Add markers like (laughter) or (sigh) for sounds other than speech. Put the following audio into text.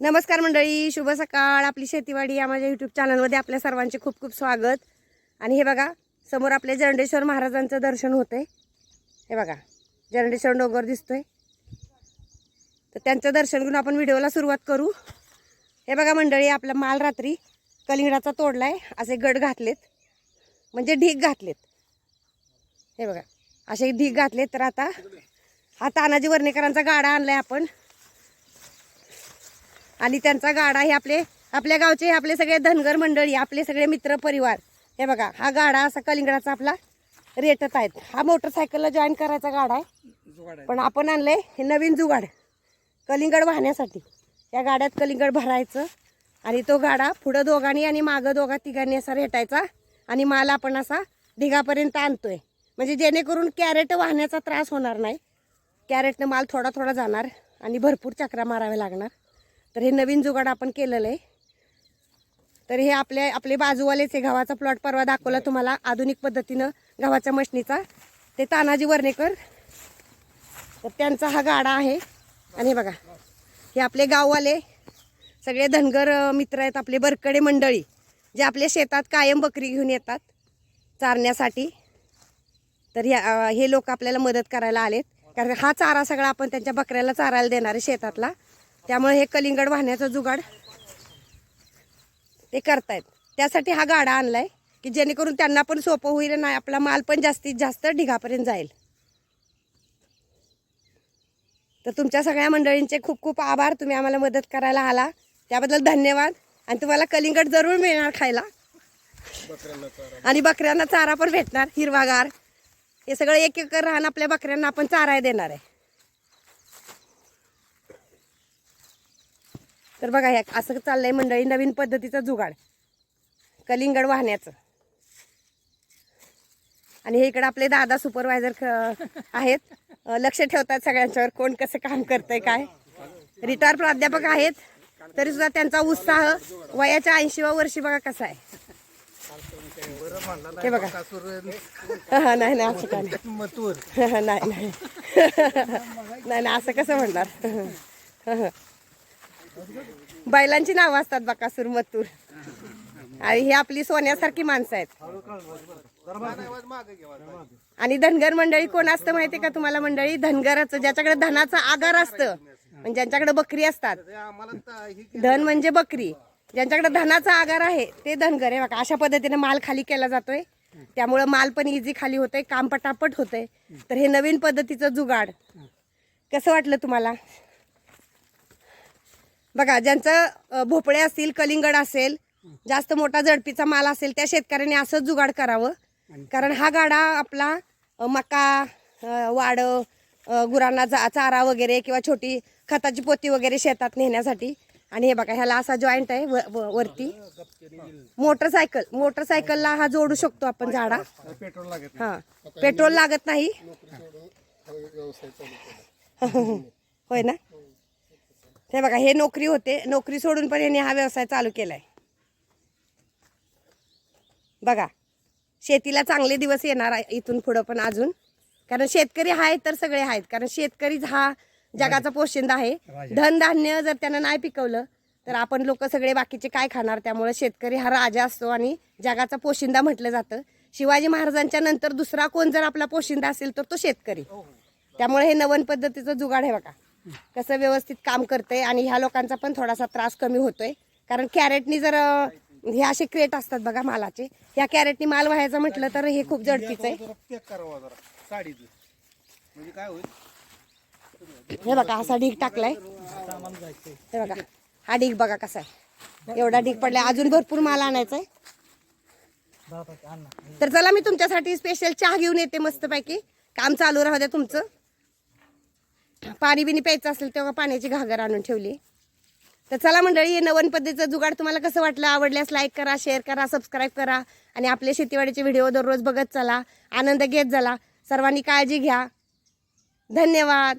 नमस्कार मंडळी शुभ सकाळ. आपली शेतीवाडी या माझ्या यूट्यूब चॅनलमध्ये आपल्या सर्वांचे खूप खूप स्वागत. आणि हे बघा समोर आपल्या जरंडेश्वर महाराजांचं दर्शन होतंय. हे बघा जरंडेश्वर डोंगर दिसतोय. तर त्यांचं दर्शन घेऊन आपण व्हिडिओला सुरुवात करू. हे बघा मंडळी आपला माल रात्री कलिंगडाचा तोडलाय. असे गड घातलेत. म्हणजे ढीग घातलेत. हे बघा असे ढीग घातलेत. तर आता हा तानाजी वर्णेकरांचा गाडा आणलाय आपण. आणि त्यांचा गाडा हे आपले आपल्या गावचे हे आपले सगळे धनगर मंडळी आपले सगळे मित्र परिवार. हे बघा हा गाडा असा कलिंगडाचा आपला रेटत आहेत हा मोटरसायकलला जॉईन करायचा गाडा आहे. पण आपण आणले हे नवीन जुगाड कलिंगड वाहण्यासाठी. या गाड्यात कलिंगड भरायचं आणि तो गाडा पुढं दोघांनी आणि मागं दोघा तिघांनी असा रेटायचा आणि माल आपण असा ढिगापर्यंत आणतोय. म्हणजे जेणेकरून कॅरेट वाहण्याचा त्रास होणार नाही. कॅरेटनं माल थोडा थोडा जाणार आणि भरपूर चक्रा माराव्या लागणार. तर हे नवीन जुगाड आपण केलेलं आहे. तर हे आपल्या आपले बाजूवालेच आहे. गव्हाचा प्लॉट परवा दाखवला तुम्हाला. आधुनिक पद्धतीनं गव्हाच्या मशनीचा. ते तानाजी वर्णेकर. तर त्यांचा हा गाडा आहे. आणि हे बघा. हे आपले गाववाले. सगळे धनगर मित्र आहेत आपले. बरकडे मंडळी. जे आपल्या शेतात कायम बकरी घेऊन येतात. चारण्यासाठी. तर ह्या हे लोक आपल्याला मदत करायला आलेत. कारण हा चारा सगळा आपण त्यांच्या बकऱ्याला चारायला देणार आहे शेतातला. त्यामुळे हे कलिंगड वाहण्याचा जुगाड ते करतायत. त्यासाठी हा गाडा आणलाय की जेणेकरून त्यांना पण सोपं होईल नाही आपला माल पण जास्तीत जास्त ढिगापर्यंत जाईल. तर तुमच्या सगळ्या मंडळींचे खूप खूप आभार. तुम्ही आम्हाला मदत करायला आला. त्याबद्दल धन्यवाद. आणि तुम्हाला कलिंगड जरूर मिळणार खायला. आणि बकऱ्यांना चारा पण भेटणार हिरवागार. हे सगळं एक एक राहण आपल्या बकऱ्यांना आपण चाराय देणार आहे. तर बघा ह्या असं चाललंय मंडळी नवीन पद्धतीचं जुगाड. कलिंगड वाहण्याचं. आणि हे इकडे आपले दादा सुपरवायझर आहेत. लक्ष ठेवतात सगळ्यांच्यावर कोण कसं काम करतंय काय. रिटायर प्राध्यापक आहेत. तरी सुद्धा त्यांचा उत्साह वयाच्या ऐंशीव्या वर्षी बघा कसा आहे. हे बघा. हा, नाही नाही असं काय नाही. (laughs) नाही नाही. असं कसं म्हणणार. बैलांची नावं असतात बकासूर सुरमतूर आणि ही आपली सोन्यासारखी माणसं आहेत. आणि धनगर मंडळी कोण असतं माहितीये का तुम्हाला मंडळी? धनगराचं ज्याच्याकडे धनाचं आगार असतं म्हणजे ज्यांच्याकडे बकरी असतात. धन म्हणजे बकरी. ज्यांच्याकडे धनाचा आगार आहे ते धनगर आहे. बघा अशा पद्धतीने माल खाली केला जातोय. त्यामुळं माल पण इझी खाली होतंय काम पटापट होतंय. तर हे नवीन पद्धतीचं जुगाड. कसं वाटलं तुम्हाला? बघा ज्यांचं भोपळे असतील कलिंगड असेल जास्त मोठा झडपीचा माल असेल त्या शेतकऱ्यांनी असंच जुगाड करावं. कारण हा गाडा आपला मका वाड गुरांना जा चारा वगैरे किंवा छोटी खताची पोती वगैरे शेतात नेण्यासाठी. आणि हे बघा ह्याला असा जॉईंट आहे वरती. मोटरसायकल मोटरसायकलला हा जोडू शकतो आपण झाडा. हा पेट्रोल लागत नाही. (laughs) होय ना? हे बघा हे नोकरी होते. नोकरी सोडून पण यांनी हा व्यवसाय चालू केलाय. बघा शेतीला चांगले दिवस येणार आहे इथून पुढं पण अजून. कारण शेतकरी आहेत तर सगळे आहेत कारण शेतकरीच हा जगाचा पोशिंदा आहे. धनधान्य जर त्यानं नाही पिकवलं तर आपण लोक सगळे बाकीचे काय खाणार? त्यामुळे शेतकरी हा राजा असतो आणि जगाचा पोशिंदा म्हटलं जातं. शिवाजी महाराजांच्या नंतर दुसरा कोण जर आपला पोशिंदा असेल तर तो शेतकरी. त्यामुळे हे नवन पद्धतीचं जुगाड आहे बघा. कसं व्यवस्थित काम करतंय आणि ह्या लोकांचा पण थोडासा त्रास कमी होतोय. कारण कॅरेटनी जर हे असे क्रेट असतात बघा मालाचे ह्या कॅरेटनी माल व्हायचं म्हटलं तर हे खूप जडकीचं आहे. म्हणजे हे बघा असा ढीग टाकलाय. हे बघा हा ढीग बघा कसा आहे. एवढा ढीग पडलाय अजून भरपूर माल आणायचा आहे. तर चला मी तुमच्यासाठी स्पेशल चहा घेऊन येते मस्तपैकी. काम चालू राहू द्या तुमचं. पाणी बिनी प्यायचं असेल तेव्हा पाण्याची घागर आणून ठेवली. तर चला मंडळी हे नवन पद्धतीचं जुगाड तुम्हाला कसं वाटलं? आवडल्यास लाईक करा शेअर करा सबस्क्राईब करा आणि आपले शेतीवाडीचे व्हिडिओ दररोज बघत चला. आनंद घेत चला. सर्वांनी काळजी घ्या. धन्यवाद.